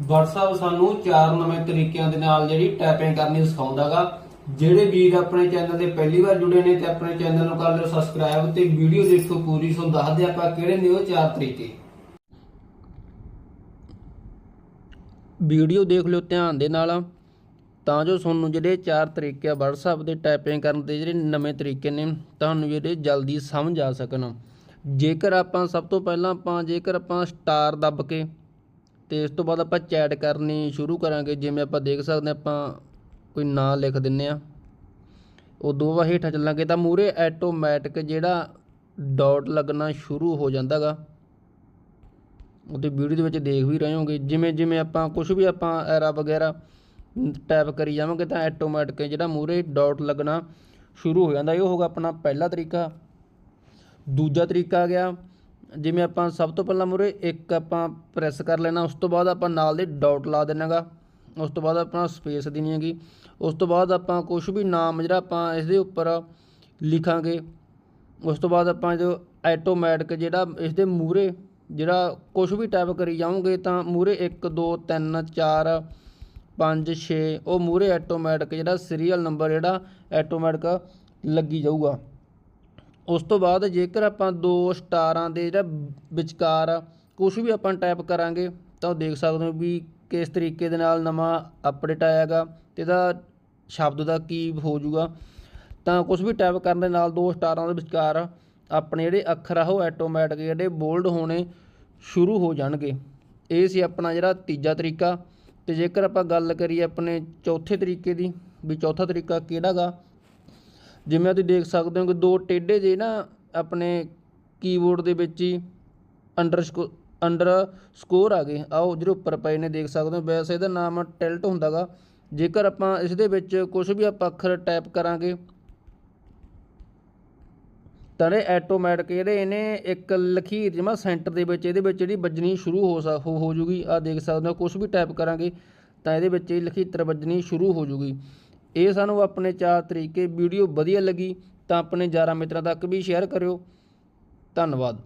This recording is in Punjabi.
WhatsApp ਸਾਨੂੰ ਚਾਰ ਨਵੇਂ ਤਰੀਕਿਆਂ ਦੇ ਨਾਲ ਜਿਹੜੀ ਟਾਈਪਿੰਗ ਕਰਨੀ ਸਿਖਾਉਂਦਾਗਾ। ਜਿਹੜੇ ਵੀਰ ਆਪਣੇ ਚੈਨਲ ਤੇ ਪਹਿਲੀ ਵਾਰ ਜੁੜੇ ਨੇ ਤੇ ਆਪਣੇ ਚੈਨਲ ਨੂੰ ਕਰ ਲਿਓ ਸਬਸਕ੍ਰਾਈਬ ਤੇ ਵੀਡੀਓ ਦੇਖੋ ਪੂਰੀ, ਤੁਹਾਨੂੰ ਦੱਸਦੇ ਆਪਾਂ ਕਿਹੜੇ ਨੇ ਉਹ ਚਾਰ ਤਰੀਕੇ। ਵੀਡੀਓ ਦੇਖ ਲਿਓ ਧਿਆਨ ਦੇ ਨਾਲ। ਤਾਂ ਜੋ ਤੁਹਾਨੂੰ ਜਿਹੜੇ ਚਾਰ ਤਰੀਕੇ ਆ WhatsApp ਤੇ ਟਾਈਪਿੰਗ ਕਰਨ ਦੇ ਜਿਹੜੇ ਨਵੇਂ ਤਰੀਕੇ ਨੇ, ਤੁਹਾਨੂੰ ਜਿਹੜੇ ਜਲਦੀ ਸਮਝ ਆ ਸਕਣ। ਜੇਕਰ ਆਪਾਂ ਸਭ ਤੋਂ ਪਹਿਲਾਂ ਆਪਾਂ, ਜੇਕਰ ਆਪਾਂ ਸਟਾਰ ਦੱਬ ਕੇ ਤੇ ਇਸ ਤੋਂ ਬਾਅਦ ਆਪਾਂ ਚੈਟ ਕਰਨੀ ਸ਼ੁਰੂ ਕਰਾਂਗੇ, ਜਿਵੇਂ ਆਪਾਂ ਦੇਖ ਸਕਦੇ ਹਾਂ, ਆਪਾਂ ਕੋਈ ਨਾਂ ਲਿਖ ਦਿੰਨੇ ਆ। ਉਦੋਂ ਬਾਅਦ ਹੇਠਾਂ ਚੱਲਾਂਗੇ ਤਾਂ ਮੂਰੇ ਆਟੋਮੈਟਿਕ ਜਿਹੜਾ ਡਾਟ ਲੱਗਣਾ ਸ਼ੁਰੂ ਹੋ ਜਾਂਦਾਗਾ। ਉਹਦੇ ਵੀਡੀਓ ਦੇ ਵਿੱਚ ਦੇਖ ਵੀ ਰਹੇ ਹੋਗੇ, ਜਿਵੇਂ ਜਿਵੇਂ ਆਪਾਂ ਕੁਝ ਵੀ ਆਪਾਂ ਐਰਾ ਵਗੈਰਾ ਟੈਪ ਕਰੀ ਜਾਵਾਂਗੇ ਤਾਂ ਆਟੋਮੈਟਿਕ ਜਿਹੜਾ ਮੂਰੇ ਡਾਟ ਲੱਗਣਾ ਸ਼ੁਰੂ ਹੋ ਜਾਂਦਾ। ਇਹ ਹੋਗਾ ਆਪਣਾ ਪਹਿਲਾ ਤਰੀਕਾ। ਦੂਜਾ ਤਰੀਕਾ ਆ ਗਿਆ ਜਿਵੇਂ ਆਪਾਂ ਸਭ ਤੋਂ ਪਹਿਲਾਂ ਮੂਰੇ ਇੱਕ ਆਪਾਂ ਪ੍ਰੈਸ ਕਰ ਲੈਣਾ, ਉਸ ਤੋਂ ਬਾਅਦ ਆਪਾਂ ਨਾਲ ਦੇ ਡਾਟ ਲਾ ਦੇਣਾਗਾ ਉਸ ਤੋਂ ਬਾਅਦ ਆਪਣਾ ਸਪੇਸ ਦੇਣੀ ਹੈਗੀ। ਉਸ ਤੋਂ ਬਾਅਦ ਆਪਾਂ ਕੁਝ ਵੀ ਨਾਮ ਜਿਹੜਾ ਆਪਾਂ ਇਸ ਦੇ ਉੱਪਰ ਲਿਖਾਂਗੇ, ਉਸ ਤੋਂ ਬਾਅਦ ਆਪਾਂ ਜੋ ਆਟੋਮੈਟਿਕ ਜਿਹੜਾ ਇਸ ਦੇ ਮੂਰੇ ਜਿਹੜਾ ਕੁਝ ਵੀ ਟਾਈਪ ਕਰੀ ਜਾਓਗੇ ਤਾਂ ਮੂਰੇ 1 2 3 4 5 6 ਉਹ ਮੂਰੇ ਆਟੋਮੈਟਿਕ ਜਿਹੜਾ ਸੀਰੀਅਲ ਨੰਬਰ ਜਿਹੜਾ ਆਟੋਮੈਟਿਕ ਲੱਗੀ ਜਾਊਗਾ। ਉਸ ਤੋਂ ਬਾਅਦ ਜੇਕਰ ਆਪਾਂ ਦੋ ਸਟਾਰਾਂ ਦੇ ਜਿਹੜਾ ਵਿਚਕਾਰ ਕੁਝ ਵੀ ਆਪਾਂ ਟਾਈਪ ਕਰਾਂਗੇ, ਤਾਂ ਉਹ ਦੇਖ ਸਕਦੇ ਹੋ ਵੀ ਕਿਸ ਤਰੀਕੇ ਦੇ ਨਾਲ ਨਵਾਂ ਅਪਡੇਟ ਆਇਆਗਾ ਤੇ ਇਹਦਾ ਸ਼ਬਦ ਦਾ ਕੀ ਹੋ ਜਾਊਗਾ ਤਾਂ ਕੁਝ ਵੀ ਟਾਈਪ ਕਰਨ ਦੇ ਨਾਲ ਦੋ ਸਟਾਰਾਂ ਦੇ ਵਿਚਕਾਰ ਆਪਣੇ ਜਿਹੜੇ ਅੱਖਰ ਆ, ਉਹ ਆਟੋਮੈਟਿਕ ਜਿਹੜੇ ਬੋਲਡ ਹੋਣੇ ਸ਼ੁਰੂ ਹੋ ਜਾਣਗੇ। ਇਹ ਸੀ ਆਪਣਾ ਜਿਹੜਾ ਤੀਜਾ ਤਰੀਕਾ। ਤੇ ਜੇਕਰ ਆਪਾਂ ਗੱਲ ਕਰੀਏ ਆਪਣੇ ਚੌਥੇ ਤਰੀਕੇ ਦੀ, ਵੀ ਚੌਥਾ ਤਰੀਕਾ ਕਿਹੜਾਗਾ ਜਿਵੇਂ ਤੁਸੀਂ ਦੇਖ ਸਕਦੇ ਹੋ ਕਿ ਦੋ ਟੇਢੇ ਜੇ ਨਾ ਆਪਣੇ ਕੀਬੋਰਡ ਦੇ ਵਿੱਚ ਹੀ ਅੰਡਰ ਅੰਡਰ ਸਕੋਰ ਆ ਗਏ। ਆਓ ਜਿਹੜੇ ਉੱਪਰ ਪਏ ਨੇ, ਦੇਖ ਸਕਦੇ ਹੋ। ਵੈਸੇ ਇਹਦਾ ਨਾਮ ਟਿਲਟ ਹੁੰਦਾਗਾ। ਜੇਕਰ ਆਪਾਂ ਇਸ ਦੇ ਵਿੱਚ ਕੁਝ ਵੀ ਆਪਾਂ ਅੱਖਰ ਟਾਈਪ ਕਰਾਂਗੇ, ਤਾਂ ਇਹ ਆਟੋਮੈਟਿਕ ਜਿਹੜੇ ਇਹਨੇ ਇੱਕ ਲਖੀਰ ਜਿਵੇਂ ਸੈਂਟਰ ਦੇ ਵਿੱਚ, ਇਹਦੇ ਵਿੱਚ ਜਿਹੜੀ ਵੱਜਣੀ ਸ਼ੁਰੂ ਹੋ ਸਕ ਹੋ ਹੋ ਜੂਗੀ। ਆ ਦੇਖ ਸਕਦੇ ਹੋ ਕੁਝ ਵੀ ਟਾਈਪ ਕਰਾਂਗੇ, ਤਾਂ ਇਹਦੇ ਵਿੱਚ ਇਹ ਲਖੀਰ ਵੱਜਣੀ ਸ਼ੁਰੂ ਹੋ ਜੂਗੀ। ਇਹ ਸਾਨੂੰ ਆਪਣੇ ਚਾਰ ਤਰੀਕੇ ਵੀਡੀਓ ਵਧੀਆ ਲੱਗੀ ਤਾਂ ਆਪਣੇ ਯਾਰਾਂ ਮਿੱਤਰਾਂ ਤੱਕ ਵੀ ਸ਼ੇਅਰ ਕਰਿਓ। ਧੰਨਵਾਦ।